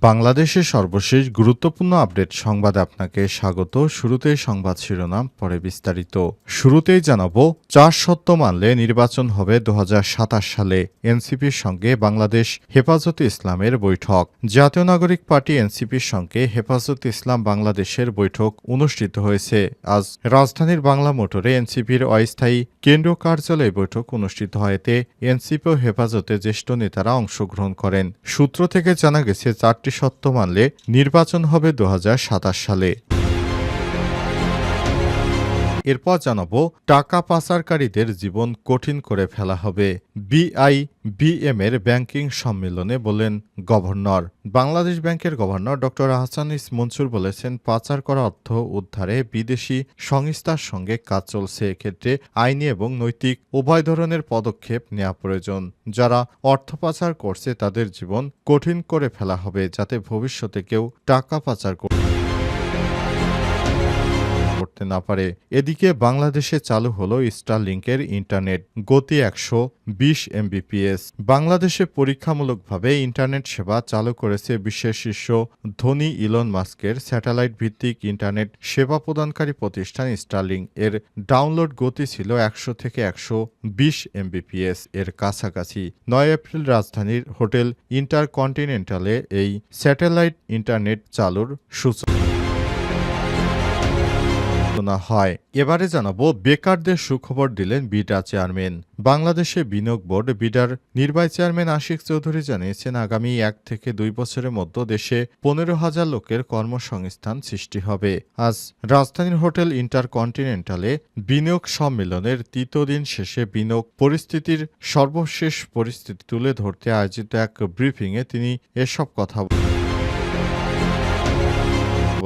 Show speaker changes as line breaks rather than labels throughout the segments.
বাংলাদেশের সর্বশেষ গুরুত্বপূর্ণ আপডেট সংবাদে আপনাকে স্বাগত। শুরুতেই সংবাদ শিরোনাম, পরে বিস্তারিত। শুরুতেই জানাব, চার সত্য মানলে নির্বাচন হবে দু হাজার সাতাশ সালে। এনসিপির সঙ্গে বাংলাদেশ হেফাজতে ইসলামের বৈঠক। জাতীয় নাগরিক পার্টি এনসিপির সঙ্গে হেফাজতে ইসলাম বাংলাদেশের বৈঠক অনুষ্ঠিত হয়েছে। আজ রাজধানীর বাংলা মোটরে এনসিপির অস্থায়ী কেন্দ্রীয় কার্যালয়ে বৈঠক অনুষ্ঠিত হয়। এতে এনসিপি ও হেফাজতে জ্যেষ্ঠ নেতারা অংশগ্রহণ করেন। সূত্র থেকে জানা গেছে, চারটি সত্য মানলে নির্বাচন হবে দু হাজার সাতাশ সালে। এরপর জানাব, টাকা পাচারকারীদের জীবন কঠিন করে ফেলা হবে। বিআই বিএম এর ব্যাংকিং সম্মেলনে বলেন গভর্নর। বাংলাদেশ ব্যাংকের governor doctor Ahsan H Mansur বলেছেন, পাচার করা অর্থ উদ্ধারে বিদেশি সংস্থার সঙ্গে কাজ চলছে। এক্ষেত্রে আইনি এবং নৈতিক উভয় ধরনের পদক্ষেপ নেওয়া প্রয়োজন। যারা অর্থ পাচার করছে, তাদের জীবন কঠিন করে ফেলা হবে, যাতে ভবিষ্যতে কেউ টাকা পাচার করতে করতে না পারে। এদিকে বাংলাদেশে চালু হলো স্টারলিংকের ইন্টারনেট গতি একশো বিশ এমবিপিএস বাংলাদেশে পরীক্ষামূলকভাবে ইন্টারনেট সেবা চালু করেছে বিশ্বের শীর্ষ ধনী ইলন মাস্কের স্যাটেলাইট ভিত্তিক ইন্টারনেট সেবা প্রদানকারী প্রতিষ্ঠান স্টারলিং এর ডাউনলোড গতি ছিল একশো থেকে একশো বিশ এমবিপিএস এর কাছাকাছি। নয় এপ্রিল রাজধানীর হোটেল ইন্টারকন্টিনেন্টালে এই স্যাটেলাইট ইন্টারনেট চালুর সূচনা। আলোচনা হয়। এবারে জানাব, বেকারদের সুখবর দিলেন বিডা চেয়ারম্যান। বাংলাদেশে বিনিয়োগ বোর্ড, বিডার নির্বাহী চেয়ারম্যান আশিক চৌধুরী জানিয়েছেন, আগামী এক থেকে দুই বছরের মধ্যে দেশে পনেরো হাজার লোকের কর্মসংস্থান সৃষ্টি হবে। আজ রাজধানীর হোটেল ইন্টারকন্টিনেন্টালে বিনিয়োগ সম্মেলনের তৃতীয় দিন শেষে বিনিয়োগ পরিস্থিতির সর্বশেষ পরিস্থিতি তুলে ধরতে আয়োজিত এক ব্রিফিংয়ে তিনি এসব কথা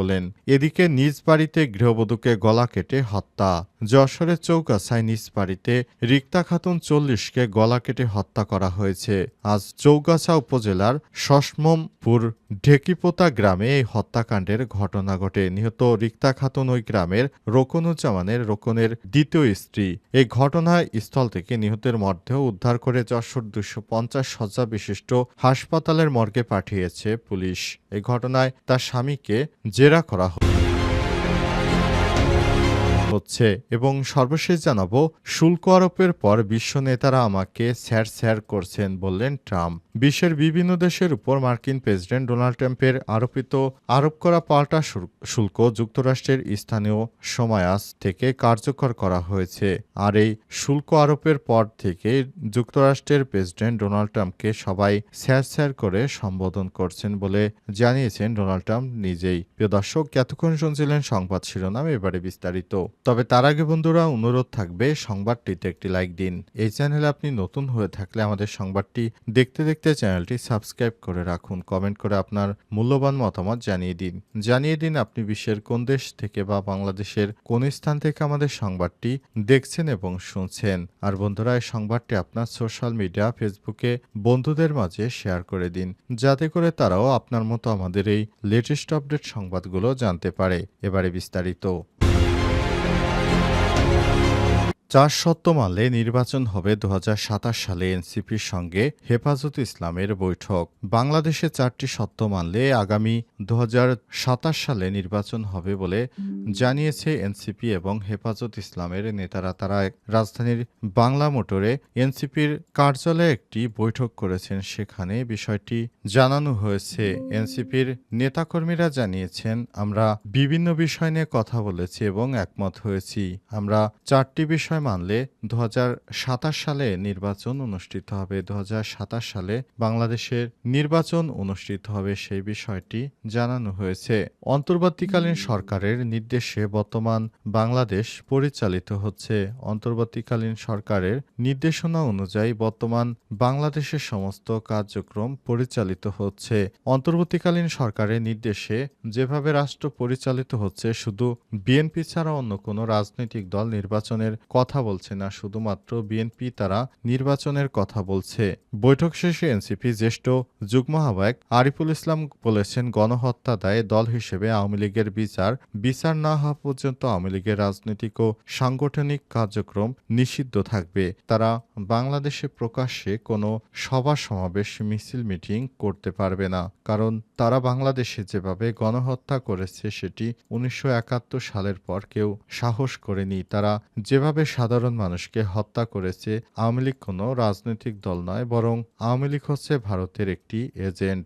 বলেন এদিকে নিজ বাড়িতে গৃহবধূকে গলা কেটে হত্যা। যশোরের চৌগাছায় নিজ বাড়িতে রিক্তা খাতুন চল্লিশকে গলা কেটে হত্যা করা হয়েছে। আজ চৌগাছা উপজেলার সসমমপুর ঢেকিপোতা গ্রামে এই হত্যাকাণ্ডের ঘটনা ঘটে। নিহত রিক্তা খাতুন ওই গ্রামের রোকনুজ্জামানের রোকনের দ্বিতীয় স্ত্রী। এই ঘটনায় স্থল থেকে নিহতের মর্দেহ উদ্ধার করে যশোর দুশো পঞ্চাশ শয্যা বিশিষ্ট হাসপাতালের মর্গে পাঠিয়েছে পুলিশ। এই ঘটনায় তার স্বামীকে জেরা করা হয়। হচ্ছে এবং সর্বশেষ জানাব, শুল্ক আরোপের পর বিশ্ব নেতারা আমাকে স্যার স্যার করছেন বললেন ট্রাম্প। বিশ্বের বিভিন্ন দেশের উপর মার্কিন প্রেসিডেন্ট ডোনাল্ড ট্রাম্পের আরোপিত আরোপ করা পাল্টা শুল্ক যুক্তরাষ্ট্রের স্থানীয় সময় আজ থেকে কার্যকর করা হয়েছে। আর এই শুল্ক আরোপের পর থেকে যুক্তরাষ্ট্রের প্রেসিডেন্ট ডোনাল্ড ট্রাম্পকে সবাই স্যার স্যার করে সম্বোধন করছেন বলে জানিয়েছেন ডোনাল্ড ট্রাম্প নিজেই। প্রিয় দর্শক, এতক্ষণ শুনছিলেন সংবাদ শিরোনাম, এবারে বিস্তারিত। তবে তার আগে বন্ধুরা অনুরোধ থাকবে সংবাদটিতে একটি লাইক দিন। এই চ্যানেলে আপনি নতুন হয়ে থাকলে আমাদের সংবাদটি দেখতে দেখতে চ্যানেলটি সাবস্ক্রাইব করে রাখুন, কমেন্ট করে আপনার মূল্যবান মতামত জানিয়ে দিন। জানিয়ে দিন আপনি বিশ্বের কোন দেশ থেকে বা বাংলাদেশের কোন স্থান থেকে আমাদের সংবাদটি দেখছেন এবং শুনছেন। আর বন্ধুরা, এই সংবাদটি আপনার সোশ্যাল মিডিয়া, ফেসবুকে বন্ধুদের মাঝে শেয়ার করে দিন, যাতে করে তারাও আপনার মতো আমাদের এই লেটেস্ট আপডেট সংবাদগুলো জানতে পারে। এবারে বিস্তারিত। Thank you. চার সত্য মানলে নির্বাচন হবে দু হাজার সাতাশ সালে এনসিপির সঙ্গে হেফাজত ইসলামের বৈঠক। বাংলাদেশে চারটি সত্য মানলে আগামী দু হাজার সাতাশ সালে নির্বাচন হবে বলে জানিয়েছে এনসিপি এবং হেফাজত ইসলামের নেতারা। তারা রাজধানীর বাংলা মোটরে এনসিপির কার্যালয়ে একটি বৈঠক করেছেন। সেখানে বিষয়টি জানানো হয়েছে। এনসিপির নেতাকর্মীরা জানিয়েছেন, আমরা বিভিন্ন বিষয় নিয়ে কথা বলেছি এবং একমত হয়েছি। আমরা চারটি বিষয় মানলে দু হাজার সাতাশ সালে নির্বাচন অনুষ্ঠিত হবে। দু সালে বাংলাদেশের নির্বাচন অনুষ্ঠিত হবে সেই বিষয়টি জানানো হয়েছে। অন্তর্বর্তীকালীন সরকারের নির্দেশে বর্তমান বাংলাদেশ পরিচালিত হচ্ছে। অন্তর্বর্তীকালীন সরকারের নির্দেশনা অনুযায়ী বর্তমান বাংলাদেশের সমস্ত কার্যক্রম পরিচালিত হচ্ছে। অন্তর্বর্তীকালীন সরকারের নির্দেশে যেভাবে রাষ্ট্র পরিচালিত হচ্ছে, শুধু বিএনপি ছাড়া অন্য কোনো রাজনৈতিক দল নির্বাচনের কথা কথা বলছে না, শুধুমাত্র বিএনপি তারা নির্বাচনের কথা বলছে। বৈঠক শেষে এনসিপি জ্যেষ্ঠ যুগ্ম আহ্বায়ক আরিফুল ইসলাম বলেছেন, গণহত্যা দায়ে দল হিসেবে আওয়ামী লীগের বিচার বিচার না হওয়া পর্যন্ত আওয়ামী লীগের রাজনৈতিক ও সাংগঠনিক কার্যক্রম নিষিদ্ধ থাকবে। তারা বাংলাদেশে প্রকাশ্যে কোনো সভা সমাবেশ, মিছিল, মিটিং করতে পারবে না। কারণ তারা বাংলাদেশে যেভাবে গণহত্যা করেছে, সেটি উনিশশো একাত্তর সালের পর কেউ সাহস করেনি। তারা যেভাবে সাধারণ মানুষকে হত্যা করেছে আওয়ামী লীগ কোনো রাজনৈতিক দল নয়, বরং আওয়ামী লীগ হচ্ছে ভারতের একটি এজেন্ট।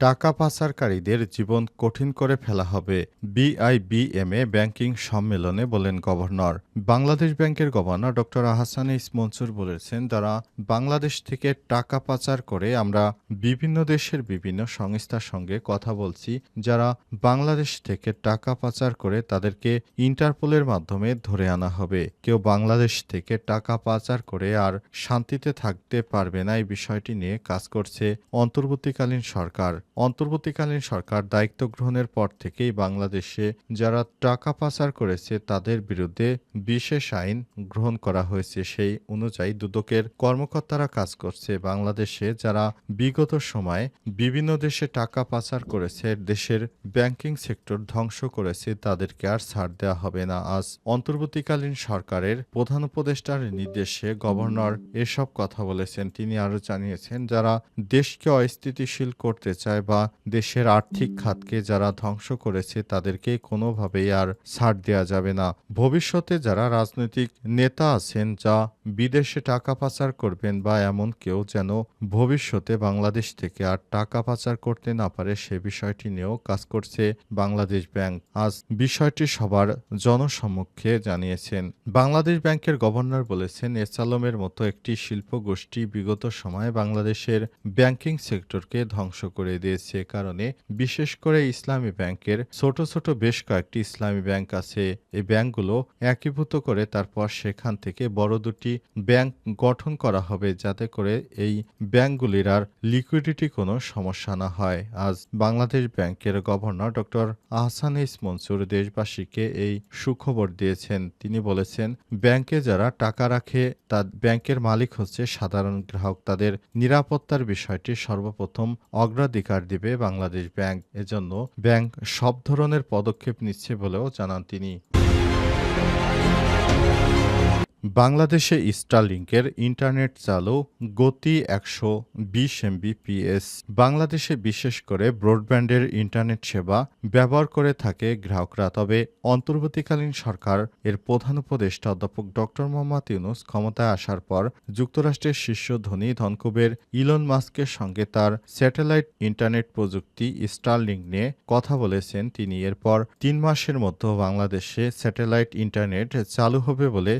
টাকা পাচারকারীদের জীবন কঠিন করে ফেলা হবে, বিআইবিএমএ ব্যাংকিং সম্মেলনে বলেন গভর্নর। বাংলাদেশ ব্যাংকের গভর্নর ড. আহসান ইস মনসুর বলেছেন তারা বাংলাদেশ থেকে টাকা পাচার করে আমরা বিভিন্ন দেশের বিভিন্ন সংস্থার সঙ্গে কথা বলছি, যারা বাংলাদেশ থেকে টাকা পাচার করে তাদেরকে ইন্টারপোলের মাধ্যমে ধরে আনা হবে। কেউ বাংলাদেশ থেকে টাকা পাচার করে আর শান্তিতে থাকতে পারবে না, এই বিষয়টি নিয়ে কাজ করছে অন্তর্বর্তীকালীন সরকার। অন্তর্বর্তীকালীন সরকার দায়িত্ব গ্রহণের পর থেকেই বাংলাদেশে যারা টাকা পাচার করেছে তাদের বিরুদ্ধে বিশেষ আইন গ্রহণ করা হয়েছে। সেই অনুযায়ী দুদকের কর্মকর্তারা কাজ করছে। বাংলাদেশে যারা বিগত সময়ে বিভিন্ন দেশে টাকা পাচার করেছে, দেশের ব্যাংকিং সেক্টর ধ্বংস করেছে, তাদেরকে আর ছাড় দেওয়া হবে না। আজ অন্তর্বর্তীকালীন সরকারের প্রধান উপদেষ্টার নির্দেশে গভর্নর এসব কথা বলেছেন। তিনি আরও জানিয়েছেন, যারা দেশকে অস্থিতিশীল করতে চায় বা দেশের আর্থিক খাতকে যারা ধ্বংস করেছে তাদেরকে কোনোভাবেই আর ছাড় দেওয়া যাবে না। ভবিষ্যতে যারা রাজনৈতিক নেতা আছেন, যা বিদেশে টাকা পাচার করবেন বা এমন কেউ যেন ভবিষ্যতে বাংলাদেশ থেকে আর টাকা পাচার করতে না পারে, সে বিষয়টি নিয়েও কাজ করছে বাংলাদেশ ব্যাংক। আজ বিষয়টি সবার জনসম্মুখে জানিয়েছেন। বাংলাদেশ ব্যাংকের গভর্নর বলেছেন এসালমের মতো একটি শিল্প গোষ্ঠী বিগত সময়ে বাংলাদেশের ব্যাংকিং সেক্টরকে ধ্বংস করে দিয়েছে। কারণে, বিশেষ করে ইসলামী ব্যাংকের ছোট ছোট বেশ কয়েকটি ইসলামী ব্যাংক আছে। এই ব্যাংকগুলো একীভূত করে তারপর সেখান থেকে বড় দুটি ব্যাংক গঠন করা হবে যাতে করে এই ব্যাংকগুলির আর লিকুইডিটি কোনো সমস্যা না হয়। আজ বাংলাদেশ ব্যাংকের গভর্নর ডক্টর আহসান ইস মনসুর দেশবাসীকে এই সুখবর দিয়েছেন। তিনি বলেছেন, ব্যাংকে যারা টাকা রাখে তা ব্যাংকের মালিক হচ্ছে সাধারণ গ্রাহক। তাদের নিরাপত্তার বিষয়টি সর্বপ্রথম অগ্রাধিকার দিবে বাংলাদেশ ব্যাংক। এজন্য ব্যাংক সব ধরনের পদক্ষেপ নিচ্ছে বলেও জানান তিনি। বাংলাদেশে স্টারলিংকের ইন্টারনেট চালু গতি একশো বিশ এমবিপিএস বাংলাদেশে বিশেষ করে ব্রডব্যান্ডের ইন্টারনেট সেবা ব্যবহার করে থাকে গ্রাহকরা। তবে অন্তর্বর্তীকালীন সরকার এর প্রধান উপদেষ্টা অধ্যাপক ডক্টর মোহাম্মদ ইউনুস ক্ষমতায় আসার পর যুক্তরাষ্ট্রের শীর্ষ ধনী ধনকুবের ইলন মাস্কের সঙ্গে তার স্যাটেলাইট ইন্টারনেট প্রযুক্তি স্টারলিংক নিয়ে কথা বলেছেন তিনি। এরপর তিন মাসের মধ্যে বাংলাদেশে স্যাটেলাইট ইন্টারনেট চালু হবে বলে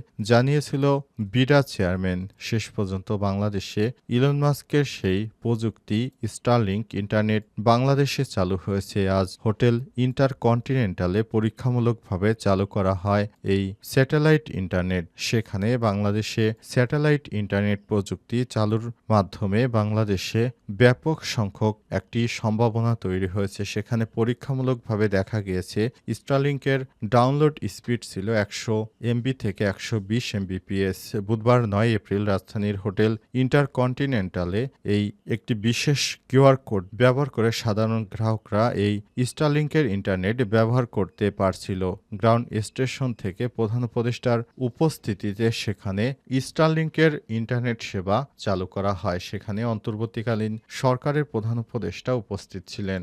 জানিয়েছিল বিডা চেয়ারম্যান। শেষ পর্যন্ত বাংলাদেশে ইলন মাস্কের সেই প্রযুক্তি স্টারলিংক ইন্টারনেট বাংলাদেশে চালু হয়েছে। আজ হোটেল ইন্টারকন্টিনেন্টালে পরীক্ষামূলকভাবে চালু করা হয় এই স্যাটেলাইট ইন্টারনেট। সেখানে বাংলাদেশে স্যাটেলাইট ইন্টারনেট প্রযুক্তি চালুর মাধ্যমে বাংলাদেশে ব্যাপক সংখ্যক একটি সম্ভাবনা তৈরি হয়েছে। সেখানে পরীক্ষামূলকভাবে দেখা গিয়েছে স্টারলিংকের ডাউনলোড স্পিড ছিল একশো এমবি থেকে একশো বিশ এমবিপিএস বুধবার নয় এপ্রিল রাজধানীর হোটেল ইন্টারকন্টিনেন্টালে এই একটি বিশেষ কিউআর কোড ব্যবহার করে সাধারণ গ্রাহকরা এই স্টারলিংকের ইন্টারনেট ব্যবহার করতে পারছিল। গ্রাউন্ড স্টেশন থেকে প্রধান উপদেষ্টার উপস্থিতিতে সেখানে স্টারলিংকের ইন্টারনেট সেবা চালু করা হয়। সেখানে অন্তর্বর্তীকালীন সরকারের প্রধান উপদেষ্টা উপস্থিত ছিলেন।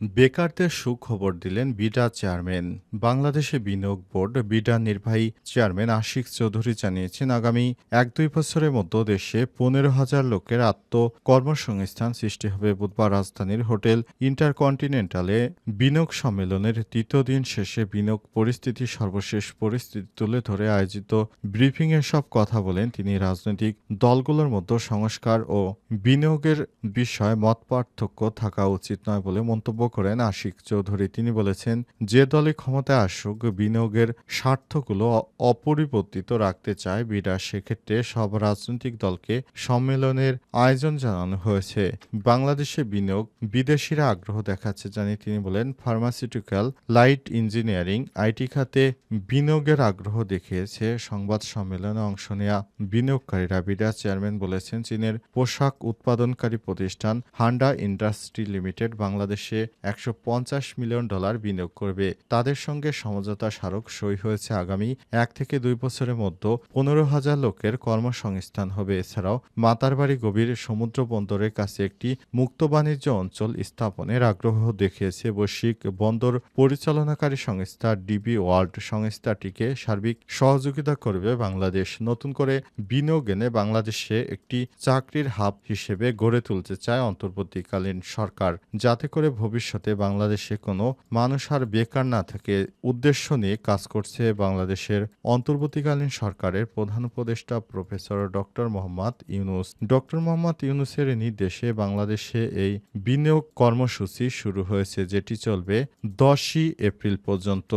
বেকারদের সুখবর দিলেন বিডা চেয়ারম্যান। বাংলাদেশে বিনিয়োগ বোর্ড বিডা নির্বাহী চেয়ারম্যান আশিক চৌধুরী জানিয়েছেন, আগামী এক দুই বছরের মধ্যে দেশে পনেরো হাজার লোকের আত্মকর্মসংস্থান সৃষ্টি হবে। বুধবার রাজধানীর হোটেল ইন্টারকন্টিনেন্টালে বিনিয়োগ সম্মেলনের তৃতীয় দিন শেষে বিনিয়োগ পরিস্থিতি সর্বশেষ পরিস্থিতি তুলে ধরে আয়োজিত ব্রিফিংয়ে সব কথা বলেন তিনি। রাজনৈতিক দলগুলোর মধ্যে সংস্কার ও বিনিয়োগের বিষয়ে মত পার্থক্য থাকা উচিত নয় বলে মন্তব্য করেন আশিক চৌধুরী। তিনি বলেছেন, যে দলে ক্ষমতায় আসুক, বিনিয়োগের স্বার্থগুলো অপরিবর্তিত রাখতে চায় বিডা, সেক্ষেত্রে সব রাজনৈতিক দলকে সম্মেলনের আয়োজন জানানো হয়েছে। বাংলাদেশে বিনিয়োগ, বিদেশিরা আগ্রহ দেখাচ্ছে জানিয়ে তিনি বলেন, ফার্মাসিউটিক্যাল লাইট ইঞ্জিনিয়ারিং আইটি খাতে বিনিয়োগের আগ্রহ দেখিয়েছে। সংবাদ সম্মেলনে অংশ নেওয়া বিনিয়োগকারীরা বিডা চেয়ারম্যান বলেছেন, চীনের পোশাক উৎপাদনকারী প্রতিষ্ঠান হান্ডা ইন্ডাস্ট্রি লিমিটেড বাংলাদেশে একশো পঞ্চাশ মিলিয়ন ডলার বিনিয়োগ করবে। তাদের সঙ্গে সমঝোতা স্মারক সই হয়েছে আগামী এক থেকে দুই বছরের মধ্যে পনেরো হাজার লোকের কর্মসংস্থান হবে। এছাড়াও মাতারবাড়ি গভীর সমুদ্র বন্দরের কাছে একটি মুক্ত বাণিজ্য অঞ্চল স্থাপনের আগ্রহ দেখিয়েছে বৈশ্বিক বন্দর পরিচালনাকারী সংস্থা ডিবি ওয়ার্ল্ড। সংস্থাটিকে সার্বিক সহযোগিতা করবে বাংলাদেশ। নতুন করে বিনিয়োগ এনে বাংলাদেশে একটি চাকরির হাব হিসেবে গড়ে তুলতে চায় অন্তর্বর্তীকালীন সরকার। যাতে করে ভবিষ্যতে বাংলাদেশে কোনো মানুষ আর বেকার না থাকে উদ্দেশ্য নিয়ে কাজ করছে বাংলাদেশের অন্তর্বর্তীকালীন সরকারের প্রধান উপদেষ্টা professor doctor Mohammad Yunus. Doctor Mohammad ইউনুসের নির্দেশে বাংলাদেশে এই বিনিয়োগ কর্মসূচি শুরু হয়েছে, যেটি চলবে দশই এপ্রিল পর্যন্ত।